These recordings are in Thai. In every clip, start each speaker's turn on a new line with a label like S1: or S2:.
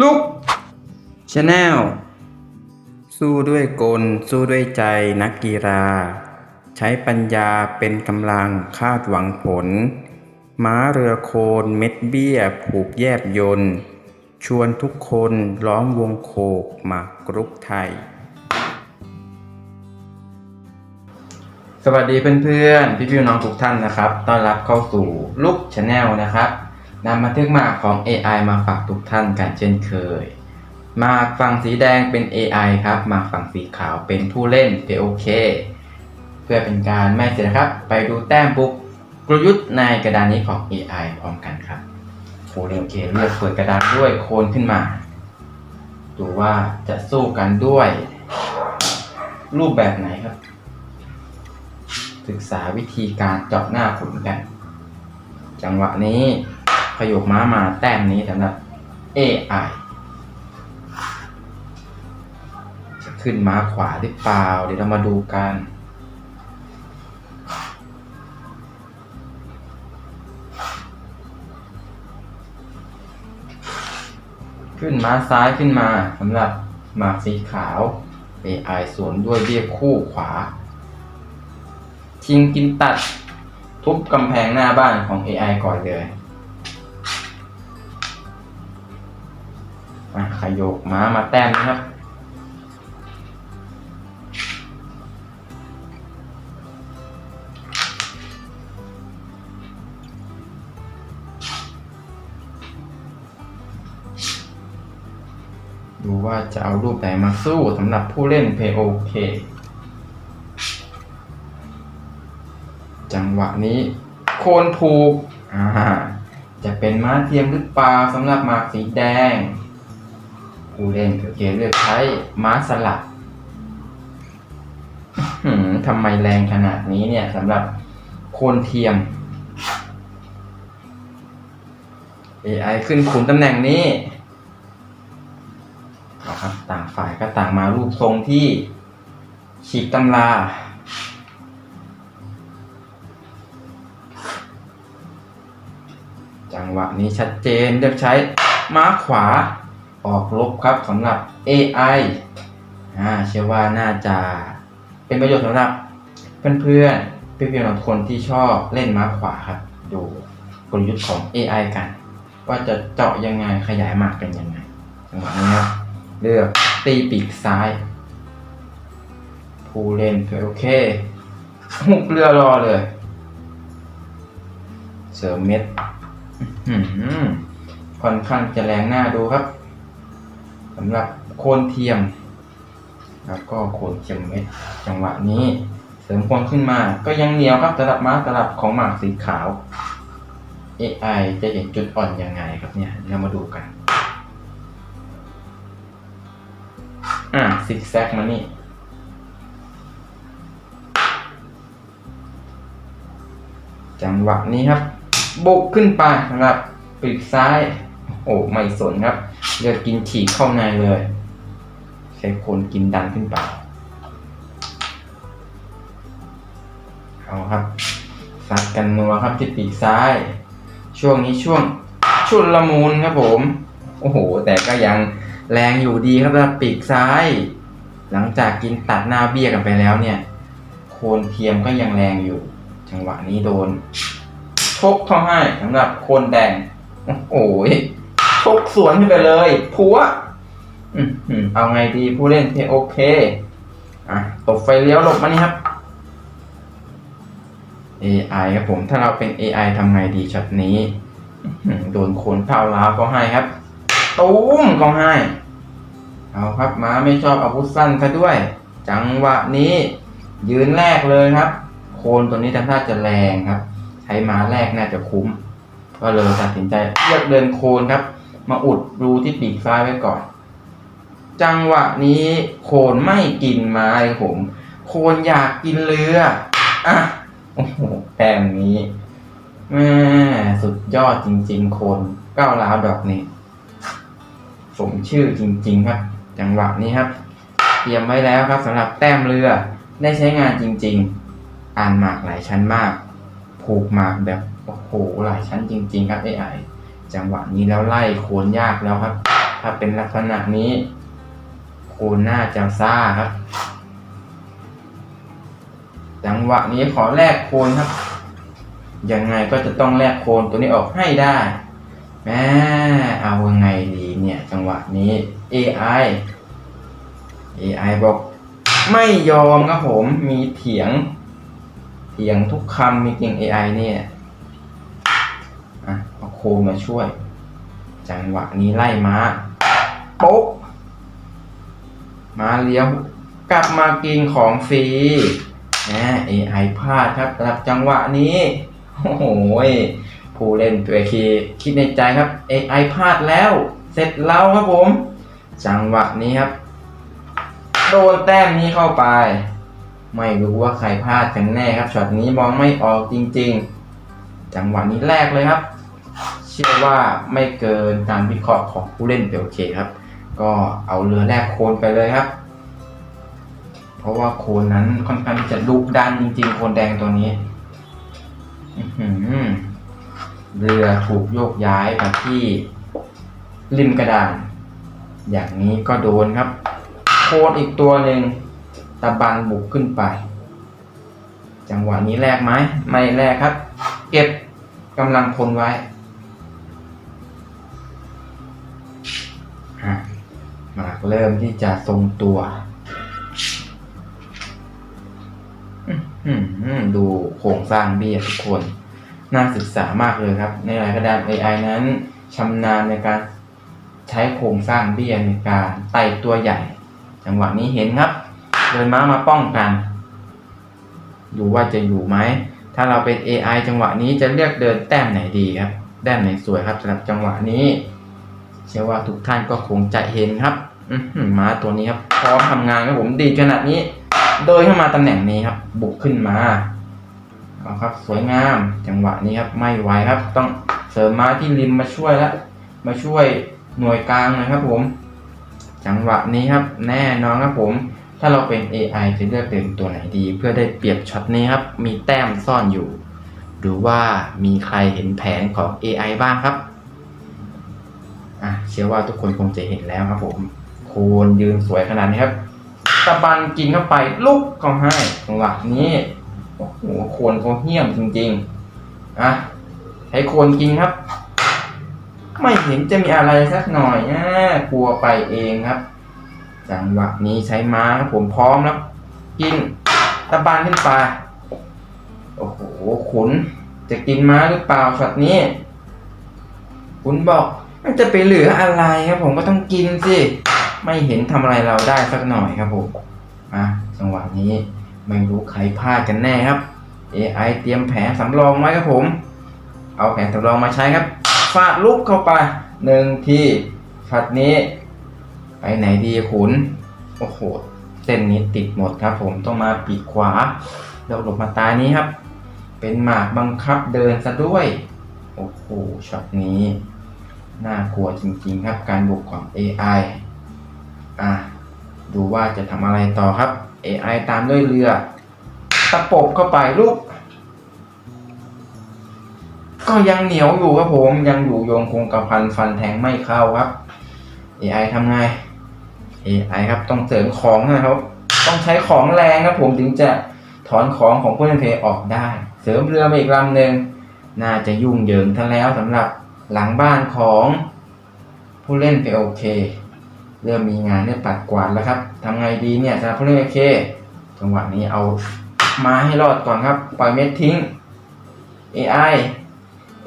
S1: ลุกชาแนลสู้ด้วยกล สู้ด้วยใจนักกีฬา ใช้ปัญญาเป็นกำลังคาดหวังผล ม้าเรือโคนเม็ดเบี้ย ผูกแยบยนต์ชวนทุกคนล้อมวงโคกมากรุกไทย สวัสดีเพื่อนๆ พี่ๆน้องทุกท่านนะครับ ต้อนรับเข้าสู่ลุกชาแนลนะครับ นำบันทึกหมากของ AI มาฝากทุกท่านกันเช่นเคย หมากฝั่งสีแดงเป็น AI ครับหมากฝั่งสีขาวเป็นผู้เล่น POK เพื่อเป็นการไม่เสียครับ ไปดูแต้มบุกกลยุทธ์ในกระดานนี้ของ AI พร้อมกันครับผู้เล่น OK เลือกเปิดกระดานด้วยโคนขึ้นมา ดูว่าจะสู้กันด้วย รูปแบบไหนครับ ศึกษาวิธีการเจาะหน้าขุนกัน จังหวะนี้ ขยกม้ามาแต้มนี้สำหรับ AI จะขึ้นม้าขวาหรือเปล่า เดี๋ยวเรามาดูกันขึ้นม้าซ้ายขึ้นมาสำหรับหมากสีขาว AI สวนด้วยเบี้ยคู่ขวาชิงกินตัด ทุบกำแพงหน้าบ้านของ AI ก่อนเลย ขยกม้ามาแต้มนะครับดูว่าจะเอารูปไหนมาสู้สำหรับผู้เล่น POK จังหวะนี้โคนผูกจะเป็นม้าเทียมหรือเปล่าสำหรับหมากสีแดง ผู้เล่นโอเคเลือกใช้ม้าสลับทำไมแรงขนาดนี้เนี่ยสำหรับโคนเทียม AI ขึ้นขุนตำแหน่งนี้นะครับต่างฝ่ายก็ต่างมารูปทรงที่ฉีกตำราจังหวะนี้ชัดเจนเลือกใช้ม้าขวา ออกลบครับสำหรับ AI อ่าเชื่อว่าน่าจะเป็นประโยชน์สำหรับเพื่อนๆพี่ๆน้องคนที่ชอบเล่นม้าขวาครับ ดูกลยุทธ์ของ AI กัน ว่าจะเจาะยังไงขยายหมากเป็นยังไงจังหวะนี้ครับเลือกตีปีกซ้าย ผู้เล่นโอเคหุบเรือรอเลย เสริมเม็ดค่อนข้างจะแรงหน้าดูครับ สำหรับโคนเทียมแล้วก็โคนเทียมเม็ดจังหวะนี้ เสริมโคนขึ้นมาก็ยังเหนียวครับสำหรับม้าสลับของหมากสีขาว AI จะเห็นจุดอ่อนยังไงครับเนี่ยเรามาดูกัน อะซิกแซกมานี่จังหวะนี้ครับ บุกขึ้นไปสำหรับปีกซ้าย โอ้ไม่สนครับ เลือกกินฉีกเข้าในเลยใช้คนกินดันขึ้นไปเอาครับซัดกันนัวครับที่ปีกซ้าย ช่วงนี้ช่วงชุดละมุนครับผม โอ้โห แต่ก็ยังแรงอยู่ดีครับสำหรับปีกซ้าย หลังจากกินตัดหน้าเบี้ยกันไปแล้วเนี่ย โคนเทียมก็ยังแรงอยู่ จังหวะนี้โดนชกเข้าให้สำหรับโคนแดง โอ้ย ชกสวนขึ้นไปเลยผัวเอาไงดีผู้เล่นเพโอเค อะตบไฟเลี้ยวหลบมานี่ครับ AI ครับผม ถ้าเราเป็น AI ทำไงดีช็อตนี้โดนโคนเท้าล้าก็ให้ครับ ตุ้มก็ให้ เอาครับม้าไม่ชอบอาวุธสั้นซะด้วย จังหวะนี้ ยืนแรกเลยครับ โคนตัวนี้ทำท่าจะแรงครับ ใช้ม้าแรกน่าจะคุ้ม ก็เลยตัดสินใจเลือกเดินโคนครับ มาอุดรูที่ปีกซ้ายไว้ก่อน จังหวะนี้โคนไม่กินไม้ผม โคนอยากกินเรืออะโอ้โหแต้มนี้แม่สุดยอดจริง ๆ โคนก้าวร้าวดอกนี้สมชื่อจริง ๆ ครับ จังหวะนี้ครับ เตรียมไว้แล้วครับสำหรับแต้มเรือ ได้ใช้งานจริง ๆ อ่านหมากหลายชั้นมาก ผูกหมากแบบโอ้โหหลายชั้นจริง ๆ ครับ AI จังหวะนี้แล้วไล่โคนยากแล้วครับ ถ้าเป็นลักษณะนี้ โคนน่าจะซ่าครับ จังหวะนี้ขอแลกโคนครับ ยังไงก็จะต้องแลกโคนตัวนี้ออกให้ได้แม่เอายังไงดีเนี่ยจังหวะนี้ AI AI บอกไม่ยอมครับผมมีเถียง เถียงทุกคำมีเก่ง AI เนี่ย อะเอาโคมาช่วย จังหวะนี้ไล่มาโป๊กมาเลี้ยวกลับมากินของฟรีนะ AI พลาดครับสำหรับจังหวะนี้ โอ้โหผู้เล่นตัวคีคิดในใจครับ AI พลาดแล้ว เสร็จแล้วครับผม จังหวะนี้ครับ โดนแต้มนี้เข้าไป ไม่รู้ว่าใครพลาดกันแน่ครับช็อตนี้มองไม่ออกจริง ๆ จังหวะนี้แรกเลยครับ ชื่อว่าไม่เกินการวิเคราะห์ของผู้เล่นเปโอเคครับ ก็เอาเรือแรกโคนไปเลยครับ เพราะว่าโคนนั้นค่อนข้างที่จะดุดันจริงๆโคนแดงตัวนี้เรือถูกโยกย้ายมาที่ริมกระดาน อย่างนี้ก็โดนครับ โคนอีกตัวหนึ่งตะบันบุกขึ้นไป จังหวะนี้แรกไหมไม่แรกครับ เก็บกำลังพลไว้ หมากเริ่มที่จะทรงตัวดูโครงสร้างเบี้ยทุกคน น่าศึกษามากเลยครับ ในหลายกระดาน AI นั้นชำนาญในการใช้โครงสร้างเบี้ยในการไต่ตัวใหญ่ จังหวะนี้เห็นครับเดินม้ามาป้องกัน ดูว่าจะอยู่ไหม ถ้าเราเป็น AI จังหวะนี้จะเลือกเดินแต้มไหนดีครับ แต้มไหนสวยครับสำหรับจังหวะนี้ เชื่อว่าทุกท่านก็คงจะเห็นครับ ม้าตัวนี้ครับพร้อมทำงานครับผมดีขนาดนี้เดินเข้ามาตำแหน่งนี้ครับ บุกขึ้นมาเอาครับ สวยงามจังหวะนี้ครับ ไม่ไหวครับ ต้องเสริมม้าที่ริมมาช่วยแล้วมาช่วยหน่วยกลางนะครับผม จังหวะนี้ครับ แน่นอนครับผม ถ้าเราเป็น AI จะเลือกเดินตัวไหนดี เพื่อได้เปรียบช็อตนี้ครับ มีแต้มซ่อนอยู่ ดูว่ามีใครเห็นแผนของ AI บ้างครับอะเชื่อว่าทุกคนคงจะเห็นแล้วครับผม คนยืนสวยขนาดนี้ครับตะบันกินเข้าไปลุกก็ให้จังหวะนี้โอ้โหโคนเขาเหี้ยมจริงๆอะให้โคนกินครับ ไม่เห็นจะมีอะไรสักหน่อยนะกลัวไปเองครับ จังหวะนี้ใช้ม้าครับผมพร้อมแล้ว กินตะบันขึ้นไปโอ้โหขุนจะกินม้าหรือเปล่าช็อตนี้ขุนบอกมันจะไปเหลืออะไรครับผมก็ต้องกินสิ ไม่เห็นทำอะไรเราได้สักหน่อยครับผมอะจังหวะนี้ไม่รู้ใครพลาดกันแน่ครับ AI เตรียมแผนสำรองไว้ครับผม เอาแผนสำรองมาใช้ครับฟาดลูกเข้าไปหนึ่งทีช็อตนี้ ไปไหนดีขุน โอ้โหเส้นนี้ติดหมดครับ ผมต้องมาปีกขวาแล้วหลบมาตายนี้ครับ เป็นหมากบังคับเดินซะด้วย โอ้โหช็อตนี้ น่ากลัวจริงๆครับการบุกของ AI อะดูว่าจะทำอะไรต่อครับ AI ตามด้วยเรือ ตะปบเข้าไปลูก ก็ยังเหนียวอยู่ครับผมยังอยู่โยงคงกระพันฟันแทงไม่เข้าครับ AI ทำไง AI ครับต้องเสริมของนะครับ ต้องใช้ของแรงครับผมถึงจะถอนของของผู้เล่นเพย์ออกได้ เสริมเรือมาอีกลำหนึ่งน่าจะยุ่งเหยิงทั้งแล้วสำหรับหลังบ้านของผู้เล่นเพย์โอเค เริ่มมีงานได้ปัดกวาดแล้วครับทำไงดีเนี่ยสำหรับผู้เล่นโอเคจังหวะนี้เอามาให้รอดก่อนครับ ปล่อยเม็ดทิ้ง AI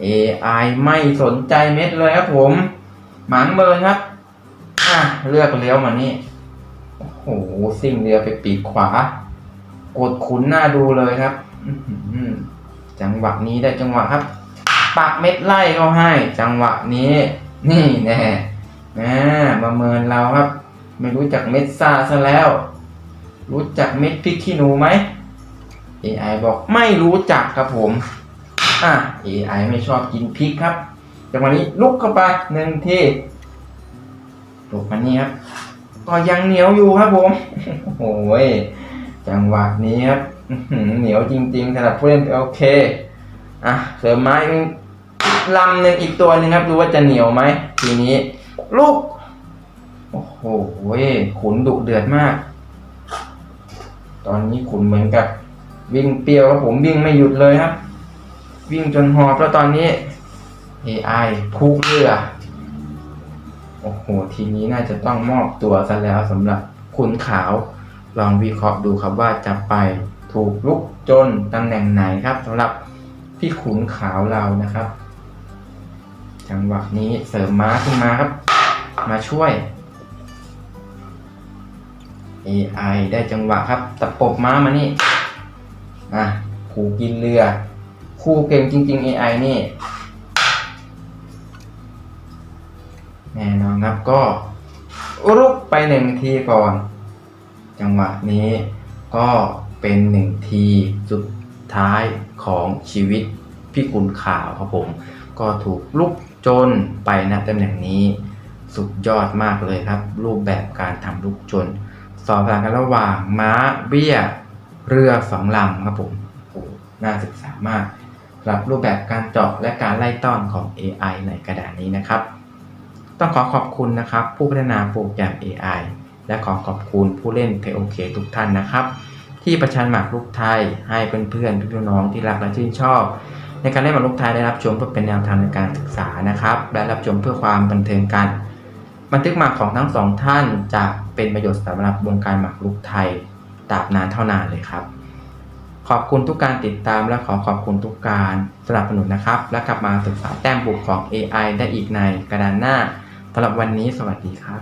S1: AI ไม่สนใจเม็ดเลยครับผม หมังเมินครับ อะเลือกเลี้ยวมานี่ โอ้โหซิ่งเรือไปปีกขวา กดขุนหน้าดูเลยครับจังหวะนี้ได้จังหวะครับ ปักเม็ดไล่เขาให้ จังหวะนี้ นี่แน่ นะมาเมินเราครับ ไม่รู้จักเม็ดซ่าซะแล้ว รู้จักเม็ดพริกขี้หนูไหม AI บอกไม่รู้จักครับผม อะ AI ไม่ชอบกินพริกครับจังหวะนี้ลุกเข้าไปหนึ่งทีลุกมานี่ครับก็ยังเหนียวอยู่ครับผมโอ้ยจังหวะนี้ครับเหนียวจริงๆสำหรับผู้เล่นโอเคอะเสริมไม้ลำหนึ่งอีกตัวหนึ่งครับดูว่าจะเหนียวไหมทีนี้ ลูก โอ้โหขุนดุเดือดมาก ตอนนี้ขุนเหมือนกับ วิ่งเปียวครับผมวิ่งไม่หยุดเลยครับ วิ่งจนหอบแล้วตอนนี้ AI คุกเรือ โอ้โห ทีนี้น่าจะต้องมอบตัวซะแล้วสำหรับคุณขาว ลองวิเคราะห์ดูครับว่าจะไปถูกลุกจนตำแหน่งไหนครับสำหรับพี่ขุนขาวเรานะครับ จังหวะนี้เสริมม้าขึ้นมาครับ มาช่วย AI ได้จังหวะครับ ตะปบม้ามานี่อะขู่กินเรือ คู่เก่งจริง ๆ AI นี่ แน่นอนครับก็รุกไปหนึ่งทีก่อน จังหวะนี้ก็เป็นหนึ่งทีสุดท้ายของชีวิตพี่กุลข่าวครับผม ก็ถูกลุกจนไปณตำแหน่งนี้ สุดยอดมากเลยครับ รูปแบบการทำลุกจน สอบต่างกันระหว่างม้าเบี้ย เรือสองลำครับผมโอ้น่าศึกษามากสำหรับรูปแบบการเจาะและการไล่ต้อนของ AI ในกระดาษนี้นะครับ ต้องขอขอบคุณนะครับ ผู้พัฒนาโปรแกรม AI และขอขอบคุณผู้เล่น POK ทุกท่านนะครับ ที่ประชันหมากรุกไทยให้เพื่อนๆทุกๆน้องที่รักและชื่นชอบในการเล่นหมากรุกไทยได้รับชมเพื่อเป็นแนวทางในการศึกษานะครับ และรับชมเพื่อความบันเทิงกัน บันทึกหมากของทั้งสองท่านจะเป็นประโยชน์สำหรับวงการหมากรุกไทยตราบนานเท่านานเลยครับ ขอบคุณทุกการติดตามและขอขอบคุณทุกการสนับสนุนนะครับ และกลับมาศึกษาแต้มบุกของ AI ได้อีกในกระดานหน้าสำหรับวันนี้สวัสดีครับ